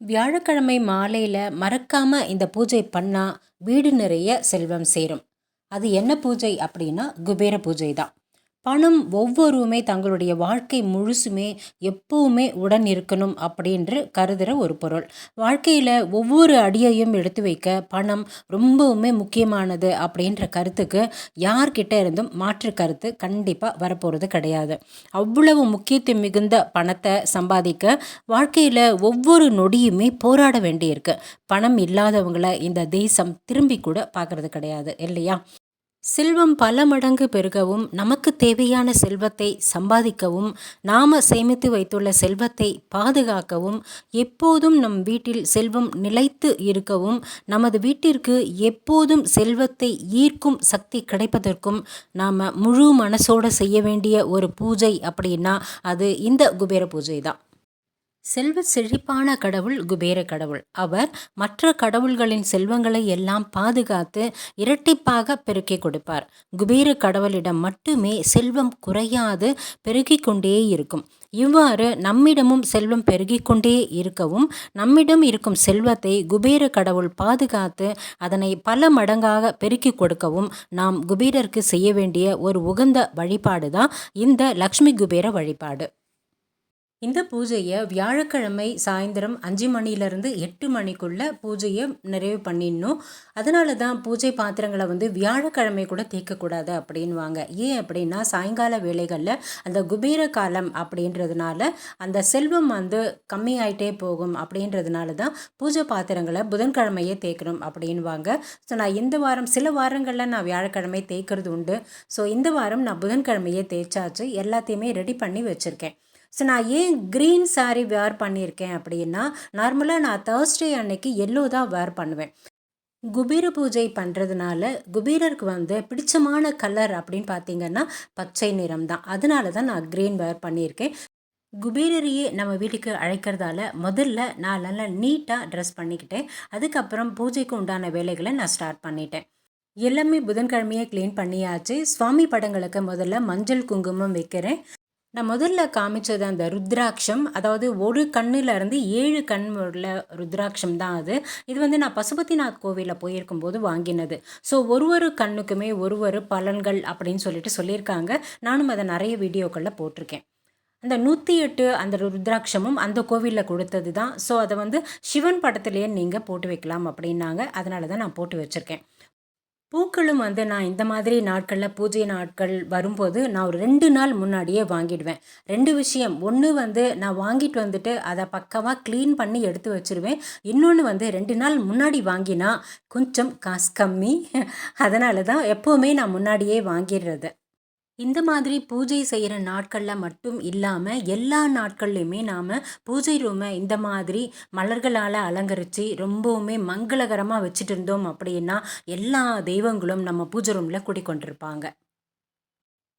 வியாழக்கிழமை மாலையில் மறக்காமல் இந்த பூஜை பண்ணால் வீடு நிறைய செல்வம் சேரும். அது என்ன பூஜை அப்படின்னா குபேர பூஜை தான் பணம் ஒவ்வொருவருமே தங்களுடைய வாழ்க்கை முழுசுமே எப்பவுமே உடன் இருக்கணும் அப்படின்று கருதுகிற ஒரு பொருள். வாழ்க்கையில் ஒவ்வொரு அடியையும் எடுத்து வைக்க பணம் ரொம்பவுமே முக்கியமானது அப்படின்ற கருத்துக்கு யார்கிட்ட இருந்தும் மாற்று கருத்து கண்டிப்பாக வரப்போகிறது கிடையாது. அவ்வளவு முக்கியத்துவம் மிகுந்த பணத்தை சம்பாதிக்க வாழ்க்கையில் ஒவ்வொரு நொடியுமே போராட வேண்டியிருக்கு. பணம் இல்லாதவங்கள இந்த தேசம் திரும்பி கூட பார்க்கறது கிடையாது இல்லையா? செல்வம் பல மடங்கு பெருகவும் நமக்கு தேவையான செல்வத்தை சம்பாதிக்கவும் நாம சேமித்து வைத்துள்ள செல்வத்தை பாதுகாக்கவும் எப்போதும் நம் வீட்டில் செல்வம் நிலைத்து இருக்கவும் நமது வீட்டிற்கு எப்போதும் செல்வத்தை ஈர்க்கும் சக்தி கிடைப்பதற்கும் நாம் முழு மனசோட செய்ய வேண்டிய ஒரு பூஜை அப்படின்னா அது இந்த குபேர பூஜை தான் செல்வ செழிப்பான கடவுள் குபேர கடவுள். அவர் மற்ற கடவுள்களின் செல்வங்களை எல்லாம் பாதுகாத்து இரட்டிப்பாக பெருக்கிக் கொடுப்பார். குபேர கடவுளிடம் மட்டுமே செல்வம் குறையாது பெருகிக் கொண்டே இருக்கும். இவ்வாறு நம்மிடமும் செல்வம் பெருகிக் கொண்டே இருக்கவும் நம்மிடம் இருக்கும் செல்வத்தை குபேர கடவுள் பாதுகாத்து அதனை பல மடங்காக பெருக்கிக் கொடுக்கவும் நாம் குபேரருக்கு செய்ய வேண்டிய ஒரு உகந்த வழிபாடு தான் இந்த லக்ஷ்மி குபேர வழிபாடு. இந்த பூஜையை வியாழக்கிழமை சாயந்தரம் அஞ்சு மணிலேருந்து எட்டு மணிக்குள்ளே பூஜையை நிறைவு பண்ணிடணும். அதனால தான் பூஜை பாத்திரங்களை வந்து வியாழக்கிழமை கூட தேய்க்கக்கூடாது அப்படின்வாங்க ஏன் அப்படின்னா சாயங்கால வேலைகளில் அந்த குபேர காலம் அப்படின்றதுனால அந்த செல்வம் வந்து கம்மியாயிட்டே போகும் அப்படின்றதுனால தான் பூஜை பாத்திரங்களை புதன்கிழமையே தேய்க்கணும் அப்படின்வாங்க ஸோ நான் இந்த வாரம் சில வாரங்களில் நான் வியாழக்கிழமை தேய்க்கிறது உண்டு. ஸோ இந்த வாரம் நான் புதன்கிழமையே தேய்ச்சாச்சு. எல்லாத்தையுமே ரெடி பண்ணி வச்சுருக்கேன். ஸோ நான் ஏன் க்ரீன் சாரீ வேர் பண்ணியிருக்கேன் அப்படின்னா நார்மலாக நான் தேர்ஸ்டே அன்னைக்கு எல்லோ தான் வேர் பண்ணுவேன். குபீர பூஜை பண்ணுறதுனால குபீரருக்கு வந்து பிடிச்சமான கலர் அப்படின்னு பார்த்தீங்கன்னா பச்சை நிறம் தான். அதனால தான் நான் க்ரீன் வேர் பண்ணியிருக்கேன் குபீரரையே நம்ம வீட்டுக்கு அழைக்கிறதால முதல்ல நான் நல்லா நீட்டாக ட்ரெஸ் பண்ணிக்கிட்டேன். அதுக்கப்புறம் பூஜைக்கு உண்டான வேலைகளை நான் ஸ்டார்ட் பண்ணிட்டேன். எல்லாமே புதன்கிழமையே க்ளீன் பண்ணியாச்சு. சுவாமி படங்களுக்கு முதல்ல மஞ்சள் குங்குமம் வைக்கிறேன். நான் முதல்ல காமிச்சது அந்த ருத்ராட்சம். அதாவது ஒரு கண்ணில் இருந்து ஏழு கண் உள்ள ருத்ராட்சம் தான் அது. இது வந்து நான் பசுபதிநாத் கோவிலில் போயிருக்கும் போது வாங்கினது. ஸோ ஒரு ஒரு கண்ணுக்குமே ஒரு ஒரு பலன்கள் அப்படின்னு சொல்லிட்டு சொல்லியிருக்காங்க. நானும் அதை நிறைய வீடியோக்களில் போட்டிருக்கேன். அந்த நூற்றி எட்டு அந்த ருத்ராட்சமும் அந்த கோவிலில் கொடுத்தது தான். ஸோ அதை வந்து சிவன் படத்துலேயே நீங்கள் போட்டு வைக்கலாம் அப்படின்னாங்க. அதனால தான் நான் போட்டு வச்சுருக்கேன். பூக்களும் வந்து நான் இந்த மாதிரி நாட்களில் பூஜை நாட்கள் வரும்போது நான் ஒரு ரெண்டு நாள் முன்னாடியே வாங்கிடுவேன். ரெண்டு விஷயம். ஒன்று வந்து நான் வாங்கிட்டு வந்துட்டு அதை பக்கமாக க்ளீன் பண்ணி எடுத்து வச்சுருவேன். இன்னொன்று வந்து ரெண்டு நாள் முன்னாடி வாங்கினா கொஞ்சம் காசு கம்மி. அதனால தான் எப்போவுமே நான் முன்னாடியே வாங்கிடுறது. இந்த மாதிரி பூஜை செய்கிற நாட்களில் மட்டும் இல்லாமல் எல்லா நாட்கள்லையுமே நாம் பூஜை ரூமை இந்த மாதிரி மலர்களால் அலங்கரித்து ரொம்பவுமே மங்களகரமாக வச்சுட்டு இருந்தோம் அப்படின்னா எல்லா தெய்வங்களும் நம்ம பூஜை ரூமில் குடிக்கொண்டிருப்பாங்க.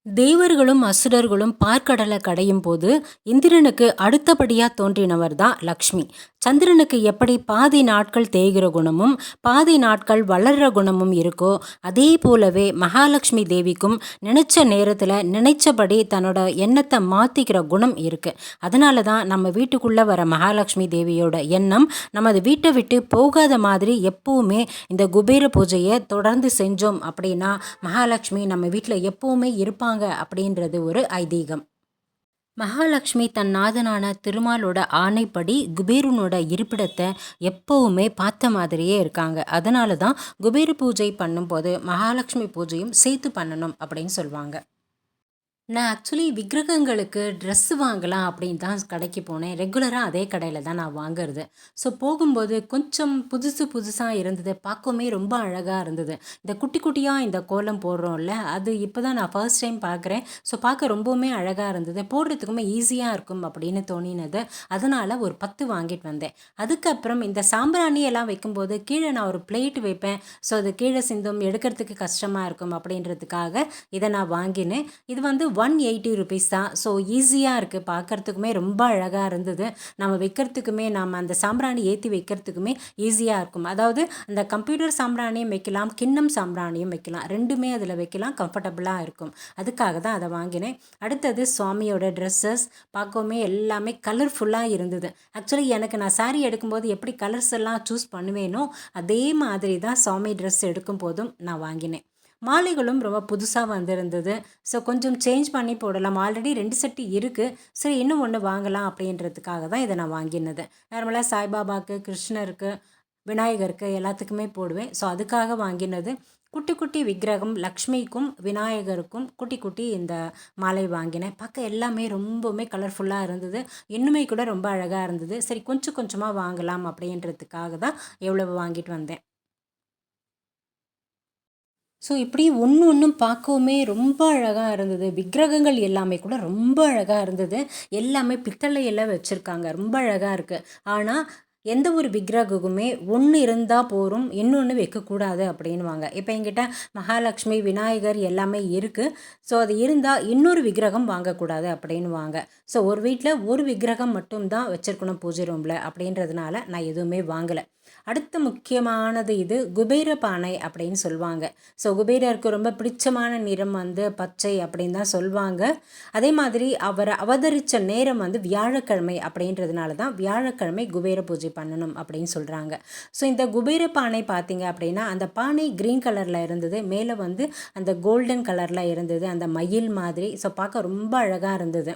தேவர்களும் அசுரர்களும் பார்க்கடலை கடையும் போது இந்திரனுக்கு அடுத்தபடியாக தோன்றினவர் தான் லக்ஷ்மி. சந்திரனுக்கு எப்படி பாதி நாட்கள் தேய்கிற குணமும் பாதி நாட்கள் வளர்கிற குணமும் இருக்கோ அதே போலவே மகாலட்சுமி தேவிக்கும் நினைச்ச நேரத்தில் நினைச்சபடி தன்னோட எண்ணத்தை மாற்றிக்கிற குணம் இருக்குது அதனால தான் நம்ம வீட்டுக்குள்ளே வர மகாலட்சுமி தேவியோட எண்ணம் நமது வீட்டை விட்டு போகாத மாதிரி எப்போவுமே இந்த குபேர பூஜையை தொடர்ந்து செஞ்சோம் அப்படின்னா மகாலட்சுமி நம்ம வீட்டில் எப்போவுமே இருப்பாங்க. அப்படின்றது ஒரு ஐதீகம். மகாலட்சுமி தன் நாதனான திருமாலோட ஆணைப்படி குபேரனோட இருப்பிடத்தை எப்போவுமே பார்த்த மாதிரியே இருக்காங்க. அதனால தான் குபேர பூஜை பண்ணும்போது மகாலட்சுமி பூஜையும் சேர்த்து பண்ணணும் அப்படின்னு சொல்லுவாங்க. நான் ஆக்சுவலி விக்கிரகங்களுக்கு ட்ரெஸ்ஸு வாங்கலாம் அப்படின்னு தான் கடைக்கு போனேன். ரெகுலராக அதே கடையில் தான் நான் வாங்குறது. ஸோ போகும்போது கொஞ்சம் புதுசு புதுசாக இருந்தது. பார்க்கவுமே ரொம்ப அழகாக இருந்தது. இந்த குட்டி குட்டியாக இந்த கோலம் போடுறோம்ல அது இப்போ தான் நான் ஃபர்ஸ்ட் டைம் பார்க்குறேன். ஸோ பார்க்க ரொம்பவுமே அழகாக இருந்தது. போடுறதுக்குமே ஈஸியாக இருக்கும் அப்படின்னு தோணினது. அதனால் ஒரு பத்து வாங்கிட்டு வந்தேன். அதுக்கப்புறம் இந்த சாம்பிராணி எல்லாம் வைக்கும்போது கீழே நான் ஒரு பிளேட் வைப்பேன். ஸோ அது கீழே சிந்தும் எடுக்கிறதுக்கு கஷ்டமாக இருக்கும் அப்படின்றதுக்காக இதை நான் வாங்கினேன். இது வந்து ஒன் எயிட்டி ருபீஸ் தான். ஸோ ஈஸியாக இருக்குது பார்க்குறதுக்குமே ரொம்ப அழகாக இருந்தது. நம்ம வைக்கிறதுக்குமே நம்ம அந்த சாம்பிராணி ஏற்றி வைக்கிறதுக்குமே ஈஸியாக இருக்கும். அதாவது அந்த கம்ப்யூட்டர் சாம்பிராணியும் வைக்கலாம் கிண்ணம் சாம்பிராணியும் வைக்கலாம். ரெண்டுமே அதில் வைக்கலாம் கம்ஃபர்டபுளாக இருக்கும். அதுக்காக தான் அதை வாங்கினேன். அடுத்தது சுவாமியோட ட்ரெஸ்ஸஸ் பார்க்கவுமே எல்லாமே கலர்ஃபுல்லாக இருந்தது. ஆக்சுவலி எனக்கு நான் சாரீ எடுக்கும்போது எப்படி கலர்ஸ் எல்லாம் சூஸ் பண்ணுவேனோ அதே மாதிரி தான் சுவாமி ட்ரெஸ் எடுக்கும் போதும் நான் வாங்கினேன். மாலைகளும் ரொம்ப புதுசாக வந்திருந்தது. ஸோ கொஞ்சம் சேஞ்ச் பண்ணி போடலாம். ஆல்ரெடி ரெண்டு செட்டு இருக்குது சரி இன்னும் ஒன்று வாங்கலாம் அப்படின்றதுக்காக தான் இதை நான் வாங்கினது. நார்மலாக சாய்பாபாவுக்கு கிருஷ்ணருக்கு விநாயகருக்கு எல்லாத்துக்குமே போடுவேன். ஸோ அதுக்காக வாங்கினது. குட்டி குட்டி விக்கிரகம் லக்ஷ்மிக்கும் விநாயகருக்கும் குட்டி குட்டி இந்த மாலை வாங்கினேன். பார்க்க எல்லாமே ரொம்பவுமே கலர்ஃபுல்லாக இருந்தது. இன்னுமே கூட ரொம்ப அழகாக இருந்தது. சரி கொஞ்சம் கொஞ்சமாக வாங்கலாம் அப்படின்றதுக்காக தான் எவ்வளவு வாங்கிட்டு வந்தேன். ஸோ இப்படி ஒன்று ஒன்றும் பார்க்கவுமே ரொம்ப அழகாக இருந்தது. விக்கிரகங்கள் எல்லாமே கூட ரொம்ப அழகாக இருந்தது. எல்லாமே பித்தளையெல்லாம் வச்சுருக்காங்க. ரொம்ப அழகாக இருக்குது ஆனால் எந்த ஒரு விக்கிரகமுமே ஒன்று இருந்தால் போகும் இன்னொன்று வைக்கக்கூடாது அப்படின்வாங்க இப்போ எங்கிட்ட மகாலட்சுமி விநாயகர் எல்லாமே இருக்குது ஸோ அது இருந்தால் இன்னொரு விக்கிரகம் வாங்கக்கூடாது அப்படின்வாங்க ஸோ ஒரு வீட்டில் ஒரு விக்கிரகம் மட்டும்தான் வச்சுருக்கணும் பூஜை ரூமில் அப்படின்றதுனால நான் எதுவுமே வாங்கலை. அடுத்த முக்கியமானது இது குபேர பானை அப்படின்னு சொல்லுவாங்க. ஸோ குபேரருக்கு ரொம்ப பிடிச்சமான நிறம் வந்து பச்சை அப்படின்னு தான் சொல்லுவாங்க. அதே மாதிரி அவர் அவதரித்த நேரம் வந்து வியாழக்கிழமை அப்படின்றதுனால தான் வியாழக்கிழமை குபேர பூஜை பண்ணணும் அப்படின்னு சொல்கிறாங்க ஸோ இந்த குபேர பானை பார்த்தீங்க அப்படின்னா அந்த பானை க்ரீன் கலரில் இருந்தது மேலே வந்து அந்த கோல்டன் கலரில் இருந்தது அந்த மயில் மாதிரி. ஸோ பார்க்க ரொம்ப அழகாக இருந்தது.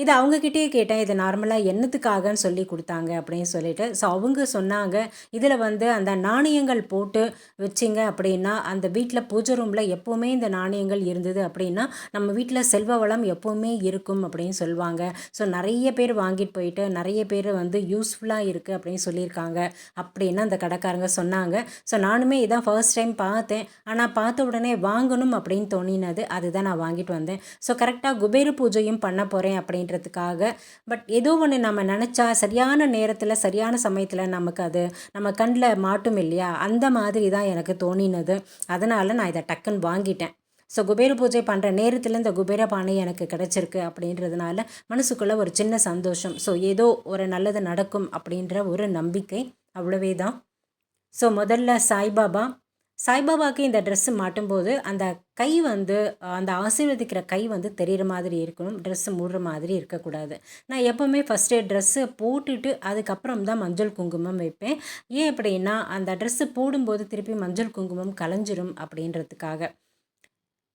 இது அவங்கக்கிட்டே கேட்டேன். இது நார்மலாக என்னத்துக்காகன்னு சொல்லி கொடுத்தாங்க அப்படின்னு சொல்லிட்டு. ஸோ அவங்க சொன்னாங்க இதில் வந்து அந்த நாணயங்கள் போட்டு வச்சிங்க அப்படின்னா அந்த வீட்டில் பூஜை ரூமில் எப்போவுமே இந்த நாணயங்கள் இருந்தது அப்படின்னா நம்ம வீட்டில் செல்வ வளம் எப்போவுமே இருக்கும் அப்படின்னு சொல்லுவாங்க. ஸோ நிறைய பேர் வாங்கிட்டு போயிட்டு நிறைய பேர் வந்து யூஸ்ஃபுல்லாக இருக்குது அப்படின்னு சொல்லியிருக்காங்க அப்படின்னு அந்த கடைக்காரங்க சொன்னாங்க. ஸோ நானுமே இதான் ஃபர்ஸ்ட் டைம் பார்த்தேன். ஆனால் பார்த்த உடனே வாங்கணும் அப்படின்னு தோணினது. அதுதான் நான் வாங்கிட்டு வந்தேன். ஸோ கரெக்டாக குபேர பூஜையும் பண்ண போகிறேன் அப்படின்னு அப்படின்றதுக்காக. பட் ஏதோ ஒன்று நம்ம நினச்சா சரியான நேரத்தில் சரியான சமயத்தில் நமக்கு அது நம்ம கண்ணில் மாட்டும் இல்லையா? அந்த மாதிரி தான் எனக்கு தோணினது. அதனால் நான் இதை டக்குன்னு வாங்கிட்டேன். ஸோ குபேர பூஜை பண்ணுற நேரத்தில் இந்த குபேர பானை எனக்கு கிடச்சிருக்கு அப்படின்றதுனால மனசுக்குள்ளே ஒரு சின்ன சந்தோஷம். ஸோ ஏதோ ஒரு நல்லது நடக்கும் அப்படின்ற ஒரு நம்பிக்கை அவ்வளவே தான் ஸோ முதல்ல சாய்பாபா சாய்பாபாவுக்கு இந்த ட்ரெஸ்ஸு மாட்டும்போது அந்த கை வந்து அந்த ஆசீர்வதிக்கிற கை வந்து தெரிகிற மாதிரி இருக்கணும் ட்ரெஸ்ஸு மூடுற மாதிரி இருக்கக்கூடாது. நான் எப்போவுமே ஃபஸ்ட்டே ட்ரெஸ்ஸு போட்டுட்டு அதுக்கப்புறம் தான் மஞ்சள் குங்குமம் வைப்பேன். ஏன் அப்படின்னா அந்த ட்ரெஸ்ஸு போடும்போது திருப்பி மஞ்சள் குங்குமம் கலைஞ்சிரும் அப்படின்றதுக்காக.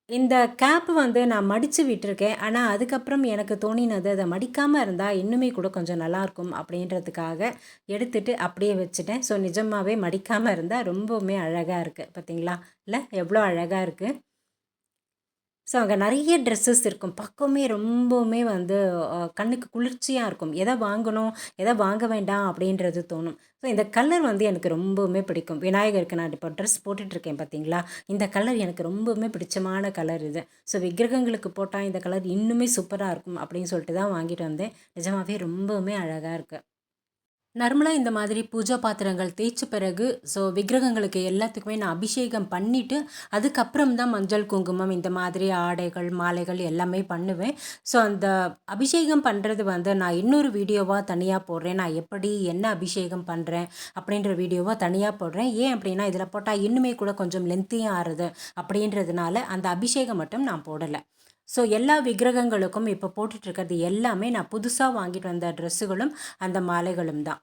இந்த கேப் வந்து நான் மடித்து விட்டுருக்கேன். ஆனால் அதுக்கப்புறம் எனக்கு தோணினது அதை மடிக்காமல் இருந்தால் இன்னுமே கூட கொஞ்சம் நல்லாயிருக்கும் அப்படின்றதுக்காக எடுத்துகிட்டு அப்படியே வச்சுட்டேன். ஸோ நிஜமாகவே மடிக்காமல் இருந்தால் ரொம்பவுமே அழகாக இருக்குது பார்த்தீங்களா? இல்லை எவ்வளோ அழகாக இருக்குது ஸோ அங்கே நிறைய ட்ரெஸ்ஸஸ் இருக்கும். பக்கமே ரொம்பவுமே வந்து கண்ணுக்கு குளிர்ச்சியாக இருக்கும். எதை வாங்கணும் எதை வாங்க வேண்டாம் அப்படின்றது தோணும். ஸோ இந்த கலர் வந்து எனக்கு ரொம்பவுமே பிடிக்கும். விநாயகருக்கு நான் இப்போ ட்ரெஸ் போட்டுட்ருக்கேன் பார்த்தீங்களா? இந்த கலர் எனக்கு ரொம்பவுமே பிடிச்சமான கலர் இது. ஸோ விக்கிரகங்களுக்கு போட்டால் இந்த கலர் இன்னுமே சூப்பராக இருக்கும் அப்படின்னு சொல்லிட்டு தான் வாங்கிட்டு வந்தேன். நிஜமாகவே ரொம்பவுமே அழகாக இருக்குது நார்மலாக இந்த மாதிரி பூஜா பாத்திரங்கள் தேய்ச்ச பிறகு ஸோ விக்கிரகங்களுக்கு எல்லாத்துக்குமே நான் அபிஷேகம் பண்ணிவிட்டு அதுக்கப்புறம் தான் மஞ்சள் குங்குமம் இந்த மாதிரி ஆடைகள் மாலைகள் எல்லாமே பண்ணுவேன். ஸோ அந்த அபிஷேகம் பண்ணுறது வந்து நான் இன்னொரு வீடியோவாக தனியாக போடுறேன். நான் எப்படி என்ன அபிஷேகம் பண்ணுறேன் அப்படின்ற வீடியோவாக தனியாக போடுறேன். ஏன் அப்படின்னா இதில் போட்டால் இன்னுமே கூட கொஞ்சம் லென்த்தியும் ஆறுது அப்படின்றதுனால அந்த அபிஷேகம் மட்டும் நான் போடலை. ஸோ எல்லா விக்கிரகங்களுக்கும் இப்போ போட்டுட்ருக்கிறது எல்லாமே நான் புதுசாக வாங்கிட்டு வந்த ட்ரெஸ்ஸுகளும் அந்த மாலைகளும் தான்.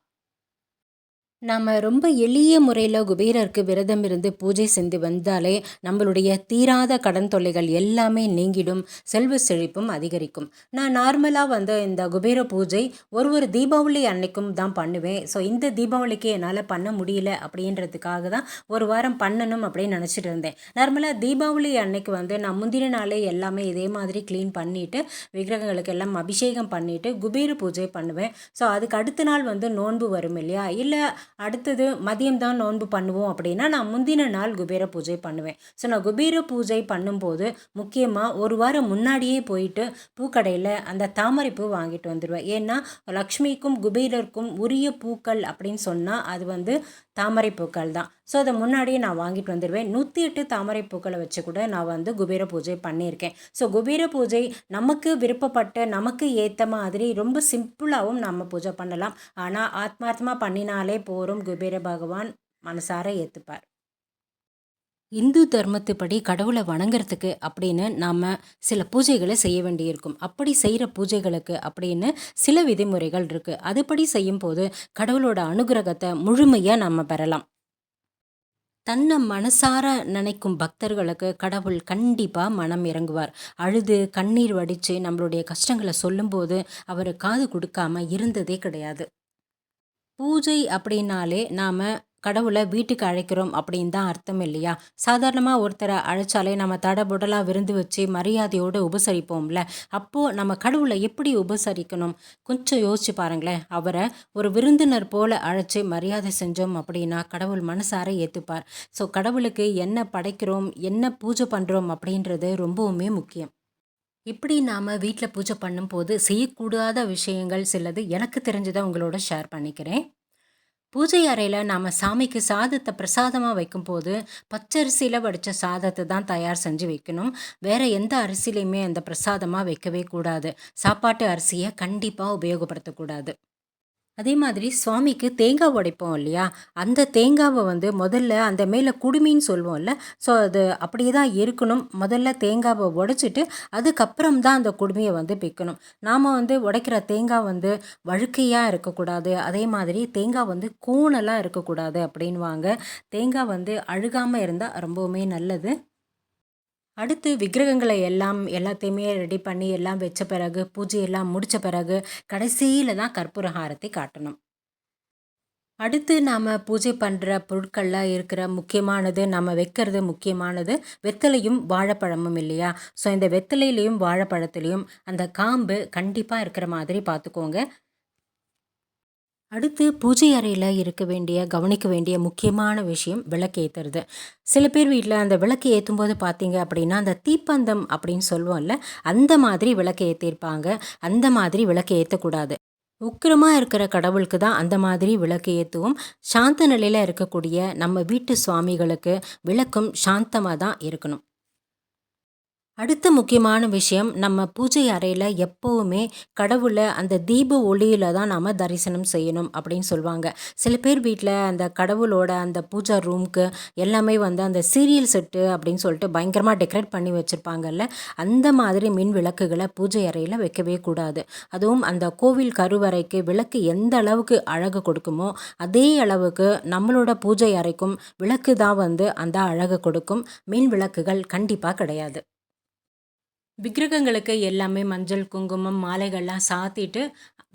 நாம் ரொம்ப எளிய முறையில் குபேரருக்கு விரதம் இருந்து பூஜை செஞ்சு வந்தாலே நம்மளுடைய தீராத கடன் தொல்லைகள் எல்லாமே நீங்கிடும் செல்வ செழிப்பும் அதிகரிக்கும். நான் நார்மலாக வந்து இந்த குபேர பூஜை ஒரு ஒரு தீபாவளி அன்னைக்கும் தான் பண்ணுவேன். ஸோ இந்த தீபாவளிக்கு என்னால் பண்ண முடியல அப்படின்றதுக்காக தான் ஒரு வாரம் பண்ணணும் அப்படின்னு நினச்சிட்டு இருந்தேன். நார்மலாக தீபாவளி அன்னைக்கு வந்து நான் முந்தின நாளே எல்லாமே இதே மாதிரி க்ளீன் பண்ணிவிட்டு விக்கிரகங்களுக்கு எல்லாம் அபிஷேகம் பண்ணிவிட்டு குபேர பூஜை பண்ணுவேன். ஸோ அதுக்கு அடுத்த நாள் வந்து நோன்பு வரும் இல்லையா? இல்லை அடுத்தது மதியம் தான் நோன்பு பண்ணுவோம் அப்படின்னா நான் முந்தின நாள் குபேர பூஜை பண்ணுவேன். ஸோ நான் குபேர பூஜை பண்ணும்போது முக்கியமாக ஒரு வாரம் முன்னாடியே போயிட்டு பூக்கடையில் அந்த தாமரை பூ வாங்கிட்டு வந்துடுவேன் ஏன்னா லக்ஷ்மிக்கும் குபேரருக்கும் உரிய பூக்கள் அப்படின்னு சொன்னால் அது வந்து தாமரை பூக்கள் தான். ஸோ அதை முன்னாடியே நான் வாங்கிட்டு வந்துடுவேன் நூற்றி எட்டு தாமரை பூக்களை வச்சு கூட நான் வந்து குபேர பூஜை பண்ணியிருக்கேன். ஸோ குபேர பூஜை நமக்கு விருப்பப்பட்ட நமக்கு ஏற்ற மாதிரி ரொம்ப சிம்பிளாகவும் நம்ம பூஜை பண்ணலாம். ஆனால் ஆத்மார்த்தமாக பண்ணினாலே போகிறோம் குபேர பகவான் மனசார ஏற்றுப்பார் இந்து தர்மத்துப்படி கடவுளை வணங்குறதுக்கு அப்படின்னு நாம் சில பூஜைகளை செய்ய வேண்டியிருக்கும். அப்படி செய்கிற பூஜைகளுக்கு அப்படின்னு சில விதிமுறைகள் இருக்குது அதுபடி செய்யும்போது கடவுளோட அனுகிரகத்தை முழுமையாக நம்ம பெறலாம். தன்னை மனசார நினைக்கும் பக்தர்களுக்கு கடவுள் கண்டிப்பாக மனம் இறங்குவார். அழுது கண்ணீர் வடித்து நம்மளுடைய கஷ்டங்களை சொல்லும்போது அவர் காது கொடுக்காம இருந்ததே கிடையாது. பூஜை அப்படின்னாலே நாம் கடவுளை வீட்டுக்கு அழைக்கிறோம் அப்படின்னு தான் அர்த்தம் இல்லையா? சாதாரணமாக ஒருத்தரை அழைச்சாலே நம்ம தடபுடலாக விருந்து வச்சு மரியாதையோடு உபசரிப்போம்ல. அப்போது நம்ம கடவுளை எப்படி உபசரிக்கணும்? கொஞ்சம் யோசிச்சு பாருங்களேன். அவரை ஒரு விருந்தினர் போல அழைச்சி மரியாதை செஞ்சோம் அப்படின்னா கடவுள் மனசார ஏற்றுப்பார் ஸோ கடவுளுக்கு என்ன படைக்கிறோம் என்ன பூஜை பண்ணுறோம் அப்படின்றது ரொம்பவுமே முக்கியம். இப்படி நாம் வீட்டில் பூஜை பண்ணும்போது செய்யக்கூடாத விஷயங்கள் சிலது எனக்கு தெரிஞ்சதை உங்களோட ஷேர் பண்ணிக்கிறேன். பூஜை அறையில் நாம் சாமிக்கு சாதத்தை பிரசாதமாக வைக்கும்போது பச்சரிசியில் வடித்த சாதத்தை தான் தயார் செஞ்சு வைக்கணும். வேறு எந்த அரிசிலையுமே அந்த பிரசாதமாக வைக்கவே கூடாது. சாப்பாட்டு அரிசியை கண்டிப்பாக உபயோகப்படுத்தக்கூடாது. அதே மாதிரி சுவாமிக்கு தேங்காய் உடைப்போம் இல்லையா? அந்த தேங்காவை வந்து முதல்ல அந்த மேலே குடுமின்னு சொல்லுவோம்ல. ஸோ அது அப்படியே தான் இருக்கணும். முதல்ல தேங்காவை உடைச்சிட்டு அதுக்கப்புறம் தான் அந்த குடுமையை வந்து பிக்கணும். நாம் வந்து உடைக்கிற தேங்காய் வந்து வழுக்கையாக இருக்கக்கூடாது. அதே மாதிரி தேங்காய் வந்து கூணலாக இருக்கக்கூடாது அப்படின்வாங்க தேங்காய் வந்து அழுகாமல் இருந்தால் ரொம்பவுமே நல்லது. அடுத்து விக்கிரகங்களை எல்லாம் எல்லாத்தையுமே ரெடி பண்ணி எல்லாம் வச்ச பிறகு பூஜையெல்லாம் முடித்த பிறகு கடைசியில் தான் கற்பூர ஹாரத்தை காட்டணும். அடுத்து நாம் பூஜை பண்ணுற பொருட்களில் இருக்கிற முக்கியமானது நம்ம வைக்கிறது முக்கியமானது வெத்தலையும் வாழைப்பழமும் இல்லையா? ஸோ இந்த வெத்தலையிலையும் வாழைப்பழத்துலேயும் அந்த காம்பு கண்டிப்பாக இருக்கிற மாதிரி பார்த்துக்கோங்க. அடுத்து பூஜை அறையில் இருக்க வேண்டிய கவனிக்க வேண்டிய முக்கியமான விஷயம் விளக்கு ஏற்றுறது சில பேர் வீட்டில் அந்த விளக்கு ஏற்றும் போது பார்த்தீங்க அப்படின்னா அந்த தீப்பந்தம் அப்படின்னு சொல்லுவோம்ல அந்த மாதிரி விளக்கு ஏற்றிருப்பாங்க அந்த மாதிரி விளக்கு ஏற்றக்கூடாது உக்கிரமாக இருக்கிற கடவுளுக்கு தான் அந்த மாதிரி விளக்கு ஏற்றுவோம் சாந்த நிலையில் இருக்கக்கூடிய நம்ம வீட்டு சுவாமிகளுக்கு விளக்கும் சாந்தமாக தான் இருக்கணும். அடுத்த முக்கியமான விஷயம் நம்ம பூஜை அறையில் எப்போவுமே கடவுளை அந்த தீப ஒளியில் தான் நாம் தரிசனம் செய்யணும் அப்படின்னு சொல்லுவாங்க. சில பேர் வீட்டில் அந்த கடவுளோட அந்த பூஜா ரூம்க்கு எல்லாமே வந்து அந்த சீரியல் செட்டு அப்படின்னு சொல்லிட்டு பயங்கரமாக டெக்கரேட் பண்ணி வச்சுருப்பாங்கல்ல அந்த மாதிரி மின் விளக்குகளை பூஜை அறையில் வைக்கவே கூடாது. அதுவும் அந்த கோவில் கருவறைக்கு விளக்கு எந்த அளவுக்கு அழகு கொடுக்குமோ அதே அளவுக்கு நம்மளோட பூஜை அறைக்கும் விளக்கு தான் வந்து அந்த அழகு கொடுக்கும். மின் விளக்குகள் கண்டிப்பாக கிடையாது. விக்கிரகங்களுக்கு எல்லாமே மஞ்சள் குங்குமம் மாலைகள்லாம் சாத்திட்டு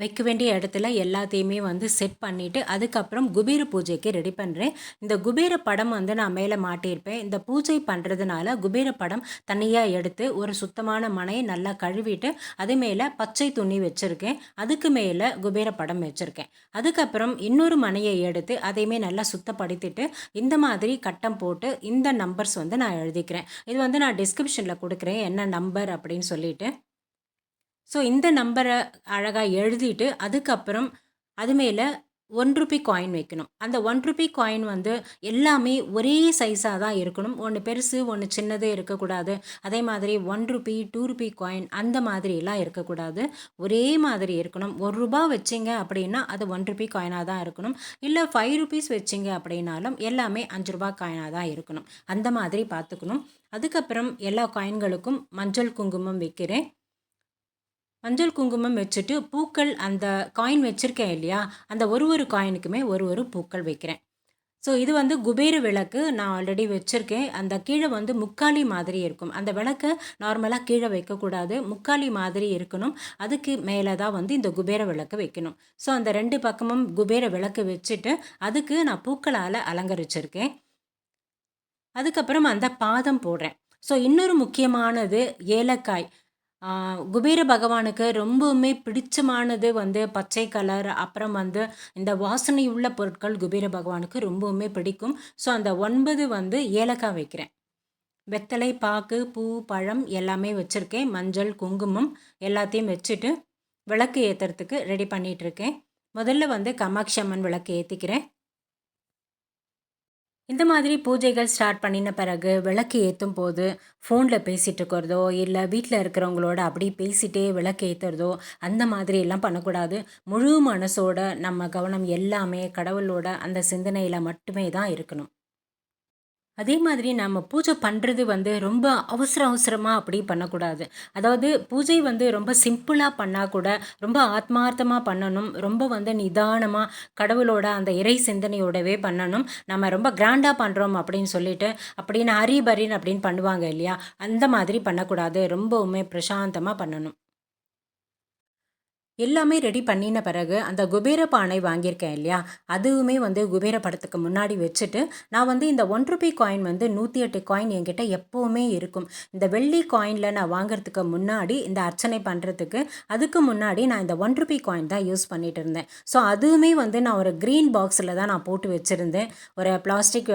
வைக்க வேண்டிய இடத்துல எல்லாத்தையுமே வந்து செட் பண்ணிவிட்டு அதுக்கப்புறம் குபேர பூஜைக்கு ரெடி பண்ணுறேன் இந்த குபேர படம் வந்து நான் மேலே மாட்டியிருப்பேன். இந்த பூஜை பண்ணுறதுனால குபேர படம் தனியாக எடுத்து ஒரு சுத்தமான மனையை நல்லா கழுவிட்டு அது மேலே பச்சை துணி வச்சுருக்கேன். அதுக்கு மேலே குபேர படம் வச்சுருக்கேன். அதுக்கப்புறம் இன்னொரு மனையை எடுத்து அதையுமே நல்லா சுத்தப்படுத்திட்டு இந்த மாதிரி கட்டம் போட்டு இந்த நம்பர்ஸ் வந்து நான் எழுதிக்கிறேன். இது வந்து நான் டிஸ்கிரிப்ஷனில் கொடுக்குறேன் என்ன நம்பர் அப்படின்னு சொல்லிட்டு. ஸோ இந்த நம்பரை அழகாக எழுதிட்டு அதுக்கப்புறம் அது மேலே ஒன் ருபி காயின் வைக்கணும். அந்த ஒன் ருபி காயின் வந்து எல்லாமே ஒரே சைஸாக தான் இருக்கணும். ஒன்று பெருசு ஒன்று சின்னது இருக்கக்கூடாது. அதே மாதிரி one rupee two rupee coin அந்த மாதிரிலாம் இருக்கக்கூடாது. ஒரே மாதிரி இருக்கணும். ஒரு ரூபா வச்சிங்க அப்படின்னா அது ஒன் ருபி காயினாக தான் இருக்கணும். இல்லை ஃபைவ் ருபீஸ் வச்சிங்க அப்படின்னாலும் எல்லாமே அஞ்சு ரூபா காயினாக தான் இருக்கணும். அந்த மாதிரி பார்த்துக்கணும். அதுக்கப்புறம் எல்லா காயின்களுக்கும் மஞ்சள் குங்குமம் வைக்கிறேன். மஞ்சள் குங்குமம் வச்சுட்டு பூக்கள் அந்த காயின் வச்சுருக்கேன் இல்லையா? அந்த ஒரு ஒரு காயினுக்குமே ஒரு ஒரு பூக்கள் வைக்கிறேன். ஸோ இது வந்து குபேர விளக்கு நான் ஆல்ரெடி வச்சுருக்கேன். அந்த கீழே வந்து முக்காலி மாதிரி இருக்கும். அந்த விளக்கை நார்மலாக கீழே வைக்கக்கூடாது. முக்காலி மாதிரி இருக்கணும். அதுக்கு மேலே தான் வந்து இந்த குபேர விளக்கு வைக்கணும். ஸோ அந்த ரெண்டு பக்கமும் குபேர விளக்கு வச்சுட்டு அதுக்கு நான் பூக்களால் அலங்கரிச்சிருக்கேன். அதுக்கப்புறம் அந்த பாதம் போடுறேன். ஸோ இன்னொரு முக்கியமானது ஏலக்காய். குபேர பகவானுக்கு ரொம்பவுமே பிடிச்சமானது வந்து பச்சை கலர் அப்புறம் வந்து இந்த வாசனை உள்ள பொருட்கள் குபேர பகவானுக்கு ரொம்பவுமே பிடிக்கும். ஸோ அந்த ஒன்பது வந்து ஏலக்காய் வைக்கிறேன். வெத்தலை பாக்கு பூ பழம் எல்லாமே வச்சுருக்கேன். மஞ்சள் குங்குமம் எல்லாத்தையும் வச்சுட்டு விளக்கு ஏற்றுறதுக்கு ரெடி பண்ணிகிட்ருக்கேன் முதல்ல வந்து கமாட்சி அம்மன் விளக்கு ஏற்றிக்கிறேன் இந்த மாதிரி பூஜைகள் ஸ்டார்ட் பண்ணின பிறகு விளக்கு ஏற்றும் போது ஃபோனில் பேசிகிட்டு இருக்கிறதோ இல்லை வீட்டில் இருக்கிறவங்களோட அப்படி பேசிகிட்டே விளக்கு ஏற்றுறதோ அந்த மாதிரி எல்லாம் பண்ணக்கூடாது. முழு மனசோட நம்ம கவனம் எல்லாமே கடவுளோட அந்த சிந்தனையில் மட்டுமே தான் இருக்கணும். அதே மாதிரி நம்ம பூஜை பண்ணுறது வந்து ரொம்ப அவசர அவசரமாக அப்படி பண்ணக்கூடாது. அதாவது பூஜை வந்து ரொம்ப சிம்பிளாக பண்ணால் கூட ரொம்ப ஆத்மார்த்தமாக பண்ணணும். ரொம்ப வந்து நிதானமாக கடவுளோட அந்த இறை சிந்தனையோடவே பண்ணணும். நம்ம ரொம்ப கிராண்டாக பண்ணுறோம் அப்படின்னு சொல்லிட்டு அப்படின்னு ஹரிபரின் அப்படின்னு பண்ணுவாங்க இல்லையா? அந்த மாதிரி பண்ணக்கூடாது. ரொம்பவுமே பிரசாந்தமாக பண்ணணும். எல்லாமே ரெடி பண்ணின பிறகு அந்த குபேர பானை வாங்கியிருக்கேன் இல்லையா? அதுவுமே வந்து குபேர படத்துக்கு முன்னாடி வச்சுட்டு நான் வந்து இந்த ஒன் ருபி காயின் வந்து நூற்றி எட்டு காயின் என்கிட்ட எப்போவுமே இருக்கும். இந்த வெள்ளி காயினில் நான் வாங்குறதுக்கு முன்னாடி இந்த அர்ச்சனை பண்ணுறதுக்கு அதுக்கு முன்னாடி நான் இந்த ஒன் ருபி காயின் தான் யூஸ் பண்ணிட்டு இருந்தேன். ஸோ அதுவுமே வந்து நான் ஒரு க்ரீன் பாக்ஸில் தான் நான் போட்டு வச்சுருந்தேன். ஒரு பிளாஸ்டிக்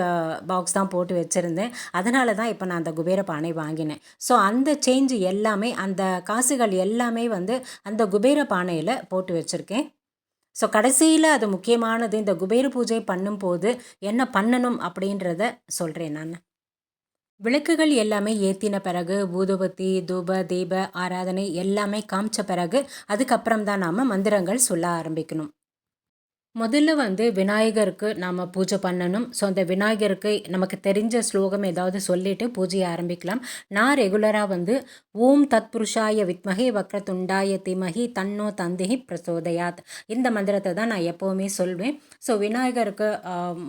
பாக்ஸ் தான் போட்டு வச்சுருந்தேன். அதனால தான் இப்போ நான் அந்த குபேர பானை வாங்கினேன். ஸோ அந்த சேஞ்சு எல்லாமே அந்த காசுகள் எல்லாமே வந்து அந்த குபேர பானை பானையில் போட்டு வச்சுருக்கேன். ஸோ கடைசியில் அது முக்கியமானது இந்த குபேர பூஜை பண்ணும்போது என்ன பண்ணணும் அப்படின்றத சொல்கிறேன் நான். விளக்குகள் எல்லாமே ஏற்றின பிறகு ஊதுபத்தி தூப தீப ஆராதனை எல்லாமே காமிச்ச பிறகு அதுக்கப்புறம் தான் நாம் மந்திரங்கள் சொல்ல ஆரம்பிக்கணும். முதல்ல வந்து விநாயகருக்கு நாம் பூஜை பண்ணணும். ஸோ அந்த விநாயகருக்கு நமக்கு தெரிஞ்ச ஸ்லோகம் ஏதாவது சொல்லிவிட்டு பூஜையை ஆரம்பிக்கலாம். நான் ரெகுலராக வந்து ஓம் தத் புருஷாய வித்மகே வக்ரதுண்டாய திமகி தன்னோ தந்திஹி பிரசோதயாத். இந்த மந்திரத்தை தான் நான் எப்போவுமே சொல்வேன். ஸோ விநாயகருக்கு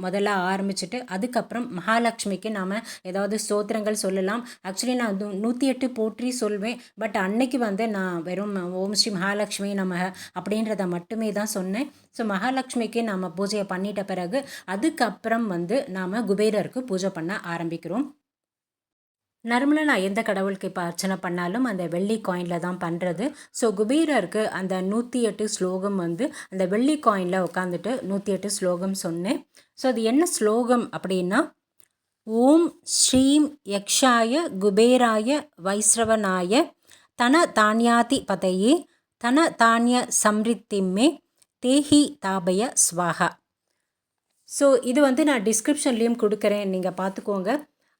முதல்ல ஆரம்பிச்சுட்டு அதுக்கப்புறம் மகாலட்சுமிக்கு நாம் ஏதாவது ஸ்தோத்திரங்கள் சொல்லலாம். ஆக்சுவலி நான் நூற்றி எட்டு போற்றி சொல்வேன். பட் அன்னைக்கு வந்து நான் வெறும் ஓம் ஸ்ரீ மகாலட்சுமி நம்ம அப்படின்றத மட்டுமே தான் சொன்னேன். ஸோ மகாலட்சுமிக்கு நாம் பூஜையை பண்ணிட்ட பிறகு அதுக்கப்புறம் வந்து நாம் குபேரருக்கு பூஜை பண்ண ஆரம்பிக்கிறோம். நார்மலாக நான் எந்த கடவுளுக்கு இப்போ அர்ச்சனை பண்ணாலும் அந்த வெள்ளி காயினில் தான் பண்ணுறது ஸோ குபேரருக்கு அந்த நூற்றி எட்டு ஸ்லோகம் வந்து அந்த வெள்ளி காயினில் உட்காந்துட்டு நூற்றி எட்டு ஸ்லோகம் சொன்னேன். ஸோ அது என்ன ஸ்லோகம் அப்படின்னா ஓம் ஸ்ரீம் யக்ஷாய குபேராய வைஸ்ரவனாய தன தானியாதி பதையே தன தானிய சம்ரித்திம்மே தேஹி தாபய ஸ்வாகா ஸோ இது வந்து நான் டிஸ்கிரிப்ஷன்லேயும் கொடுக்குறேன். நீங்கள் பார்த்துக்கோங்க.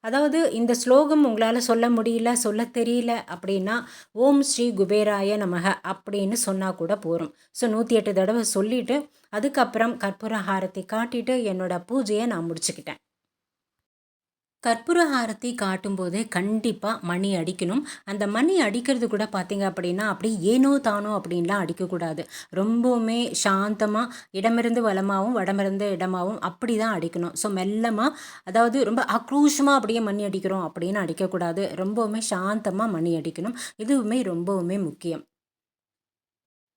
அதாவது இந்த ஸ்லோகம் உங்களால் சொல்ல முடியல சொல்ல தெரியல அப்படின்னா ஓம் ஸ்ரீ குபேராய நமக அப்படின்னு சொன்னால் கூட போகும் ஸோ நூற்றி எட்டு தடவை சொல்லிவிட்டு அதுக்கப்புறம் கற்பூர ஹாரத்தை காட்டிட்டு என்னோடய பூஜையை நான் முடிச்சுக்கிட்டேன். கற்பூர காட்டும்போது கண்டிப்பாக மணி அடிக்கணும். அந்த மணி அடிக்கிறது கூட பார்த்திங்க அப்படின்னா அப்படி ஏனோ தானோ அப்படின்லாம் அடிக்கக்கூடாது. ரொம்பவுமே சாந்தமாக இடமிருந்து வளமாகவும் வடமிருந்து இடமாகவும் அப்படி தான் அடிக்கணும். ஸோ மெல்லமாக அதாவது ரொம்ப ஆக்ரோஷமாக அப்படியே மணி அடிக்கிறோம் அப்படின்னு அடிக்கக்கூடாது. ரொம்பவுமே சாந்தமாக மணி அடிக்கணும். இதுவுமே ரொம்பவுமே முக்கியம்.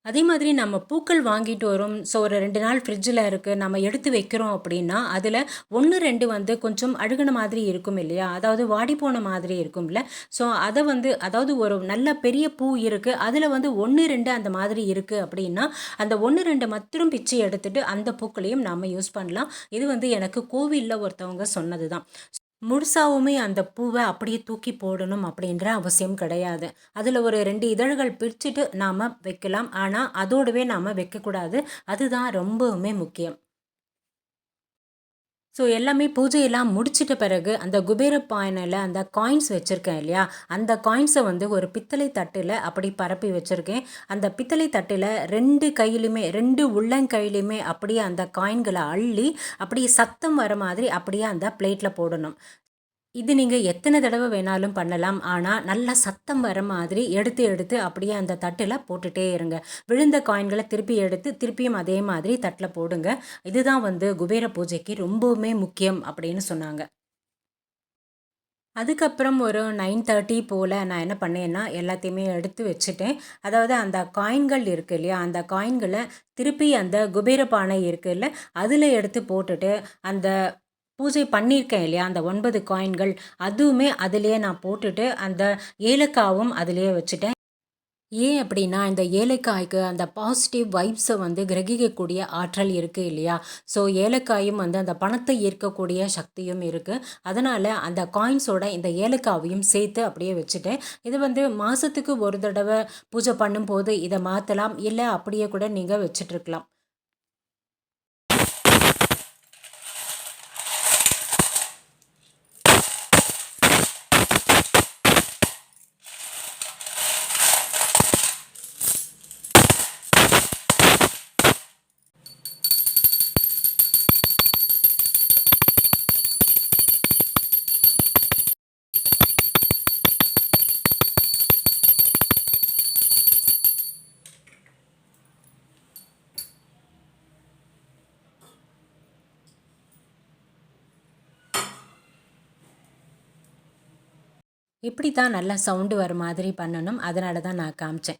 அதே மாதிரி நம்ம பூக்கள் வாங்கிட்டு வரோம். ஸோ ஒரு ரெண்டு நாள் ஃப்ரிட்ஜில் இருக்குது நம்ம எடுத்து வைக்கிறோம் அப்படின்னா அதில் ஒன்று ரெண்டு வந்து கொஞ்சம் அழுகின மாதிரி இருக்கும் இல்லையா? அதாவது வாடி போன மாதிரி இருக்கும்ல. ஸோ அதை வந்து அதாவது ஒரு நல்ல பெரிய பூ இருக்குது அதில் வந்து ஒன்று ரெண்டு அந்த மாதிரி இருக்குது அப்படின்னா அந்த ஒன்று ரெண்டு மற்றும் பிச்சு எடுத்துகிட்டு அந்த பூக்களையும் நாம் யூஸ் பண்ணலாம். இது வந்து எனக்கு கோவிலில் ஒருத்தவங்க சொன்னது தான் முழுசாவுமே அந்த பூவை அப்படியே தூக்கி போடணும் அப்படின்ற அவசியம் கிடையாது. அதில் ஒரு ரெண்டு இதழ்கள் பிரிச்சுட்டு நாம் வைக்கலாம். ஆனால் அதோடவே நாம் வைக்கக்கூடாது. அதுதான் ரொம்பவுமே முக்கியம். ஸோ எல்லாமே பூஜையெல்லாம் முடிச்சிட்ட பிறகு அந்த குபேர பானையில் அந்த காயின்ஸ் வச்சுருக்கேன் இல்லையா? அந்த காயின்ஸை வந்து ஒரு பித்தளை தட்டில் அப்படி பரப்பி வச்சுருக்கேன். அந்த பித்தளை தட்டில் ரெண்டு கையிலுமே ரெண்டு உள்ளங்கையிலுமே அப்படியே அந்த காயின்களை அள்ளி அப்படியே சத்தம் வர மாதிரி அப்படியே அந்த பிளேட்டில் போடணும். இது நீங்கள் எத்தனை தடவை வேணாலும் பண்ணலாம். ஆனால் நல்லா சத்தம் வர மாதிரி எடுத்து எடுத்து அப்படியே அந்த தட்டில் போட்டுகிட்டே இருங்க. விழுந்த காயின்களை திருப்பி எடுத்து திருப்பியும் அதே மாதிரி தட்டில் போடுங்க. இதுதான் வந்து குபேர பூஜைக்கு ரொம்பவுமே முக்கியம் அப்படின்னு சொன்னாங்க. அதுக்கப்புறம் ஒரு நைன் தேர்ட்டி போல் நான் என்ன பண்ணேன்னா எல்லாத்தையுமே எடுத்து வச்சுட்டேன். அதாவது அந்த காயின்கள் இருக்குது இல்லையா அந்த காயின்களை திருப்பி அந்த குபேர பானை இருக்குல்ல அதில் எடுத்து போட்டுட்டு அந்த பூஜை பண்ணியிருக்கேன் இல்லையா அந்த ஒன்பது காயின்கள். அதுவுமே அதிலேயே நான் போட்டுட்டு அந்த ஏலக்காவும் அதிலேயே வச்சுட்டேன். ஏன் அப்படின்னா இந்த ஏலக்காய்க்கு அந்த பாசிட்டிவ் வைப்ஸை வந்து கிரகிக்கக்கூடிய ஆற்றல் இருக்குது இல்லையா? ஸோ ஏலக்காயும் வந்து அந்த பணத்தை ஈர்க்கக்கூடிய சக்தியும் இருக்குது அதனால் அந்த காயின்ஸோட இந்த ஏலக்காவையும் சேர்த்து அப்படியே வச்சுட்டேன் இது வந்து மாதத்துக்கு ஒரு தடவை பூஜை பண்ணும்போது இதை மாற்றலாம் இல்லை அப்படியே கூட நீங்கள் வச்சிட்ருக்கலாம் இப்படி தான் நல்லா சவுண்டு வர மாதிரி பண்ணணும். அதனால தான் நான் காமிச்சேன்.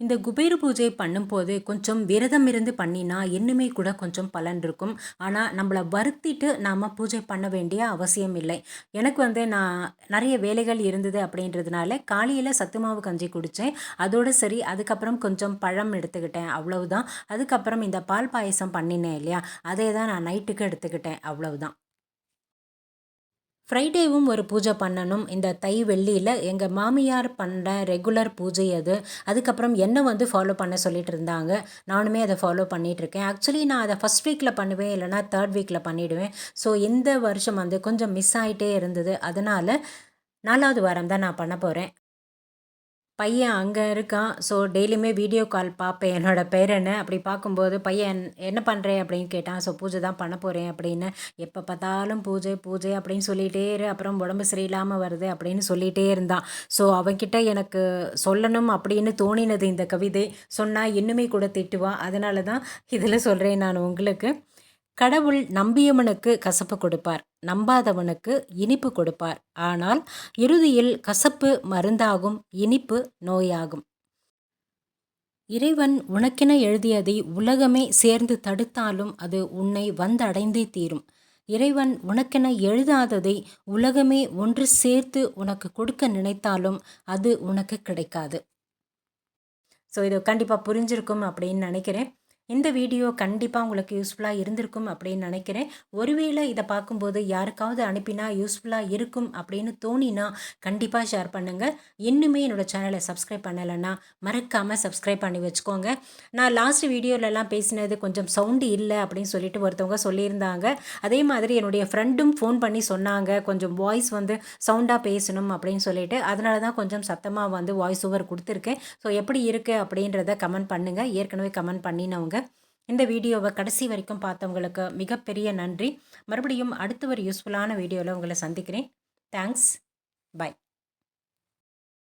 இந்த குபேர பூஜை பண்ணும்போது கொஞ்சம் விரதம் இருந்து பண்ணினா இன்னுமே கூட கொஞ்சம் பலன் இருக்கும். ஆனால் நம்மளை வருத்திட்டு நாம் பூஜை பண்ண வேண்டிய அவசியம் இல்லை. எனக்கு வந்து நான் நிறைய வேலைகள் இருந்தது அப்படின்றதுனால காலையில் சத்து மாவு கஞ்சி குடித்தேன் அதோடு சரி அதுக்கப்புறம் கொஞ்சம் பழம் எடுத்துக்கிட்டேன். அவ்வளவுதான். அதுக்கப்புறம் இந்த பால் பாயசம் பண்ணினேன் இல்லையா? அதே தான் நான் நைட்டுக்கு எடுத்துக்கிட்டேன். அவ்வளவுதான். ஃப்ரைடேவும் ஒரு பூஜை பண்ணணும். இந்த தை வெள்ளியில் எங்கள் மாமியார் பண்ண ரெகுலர் பூஜை அது. அதுக்கப்புறம் என்ன வந்து ஃபாலோ பண்ண சொல்லிட்டு இருந்தாங்க. நானுமே அதை ஃபாலோ பண்ணிகிட்ருக்கேன் ஆக்சுவலி நான் அதை ஃபஸ்ட் வீக்கில் பண்ணுவேன் இல்லைனா தேர்ட் வீக்கில் பண்ணிவிடுவேன் ஸோ இந்த வருஷம் வந்து கொஞ்சம் மிஸ் ஆகிட்டே இருந்தது. அதனால் நாலாவது வாரம் தான் நான் பண்ண போகிறேன் பையன் அங்கே இருக்கான். ஸோ டெய்லியுமே வீடியோ கால் பார்ப்பேன். என்னோடய பேரனை அப்படி பார்க்கும்போது பையன் என்ன பண்ணுறேன் அப்படின்னு கேட்டான். ஸோ பூஜை தான் பண்ண போகிறேன் அப்படின்னு. எப்போ பார்த்தாலும் பூஜை பூஜை அப்படின்னு சொல்லிகிட்டே இரு. அப்புறம் உடம்பு சரியில்லாமல் வருது அப்படின்னு சொல்லிகிட்டே இருந்தான். ஸோ அவன்கிட்ட எனக்கு சொல்லணும் அப்படின்னு தோணினது இந்த கவிதை. சொன்னால் இன்னுமே கூட திட்டுவான் அதனால தான் இதில் சொல்கிறேன் நான் உங்களுக்கு. கடவுள் நம்பியவனுக்கு கசப்பு கொடுப்பார் நம்பாதவனுக்கு இனிப்பு கொடுப்பார். ஆனால் இறுதியில் கசப்பு மருந்தாகும் இனிப்பு நோயாகும். இறைவன் உனக்கென எழுதியதை உலகமே சேர்ந்து தடுத்தாலும் அது உன்னை வந்தடைந்தே தீரும். இறைவன் உனக்கென எழுதாததை உலகமே ஒன்று சேர்த்து உனக்கு கொடுக்க நினைத்தாலும் அது உனக்கு கிடைக்காது. ஸோ இது கண்டிப்பாக புரிஞ்சிருக்கும் அப்படின்னு நினைக்கிறேன். இந்த வீடியோ கண்டிப்பாக உங்களுக்கு யூஸ்ஃபுல்லாக இருந்திருக்கும் அப்படின்னு நினைக்கிறேன். ஒருவேளை இதை பார்க்கும்போது யாருக்காவது அனுப்பினா யூஸ்ஃபுல்லாக இருக்கும் அப்படின்னு தோணினா கண்டிப்பாக ஷேர் பண்ணுங்கள் இன்னுமே என்னோடய சேனலை சப்ஸ்கிரைப் பண்ணலைன்னா மறக்காமல் சப்ஸ்கிரைப் பண்ணி வச்சுக்கோங்க. நான் லாஸ்ட் வீடியோலலாம் பேசினது கொஞ்சம் சவுண்டு இல்லை அப்படின்னு சொல்லிட்டு ஒருத்தவங்க சொல்லியிருந்தாங்க. அதே மாதிரி என்னுடைய ஃப்ரெண்டும் ஃபோன் பண்ணி சொன்னாங்க. கொஞ்சம் வாய்ஸ் வந்து சவுண்டாக பேசணும் அப்படின்னு சொல்லிட்டு. அதனால தான் கொஞ்சம் சத்தமாக வந்து வாய்ஸ் ஓவர் கொடுத்துருக்கேன். ஸோ எப்படி இருக்குது அப்படின்றத கமெண்ட் பண்ணுங்கள் ஏற்கனவே கமெண்ட் பண்ணினவங்க. இந்த வீடியோவை கடைசி வரைக்கும் பார்த்தவங்களுக்கு மிகப்பெரிய நன்றி. மறுபடியும் அடுத்த ஒரு யூஸ்ஃபுல்லான வீடியோவில் உங்களை சந்திக்கிறேன். Thanks bye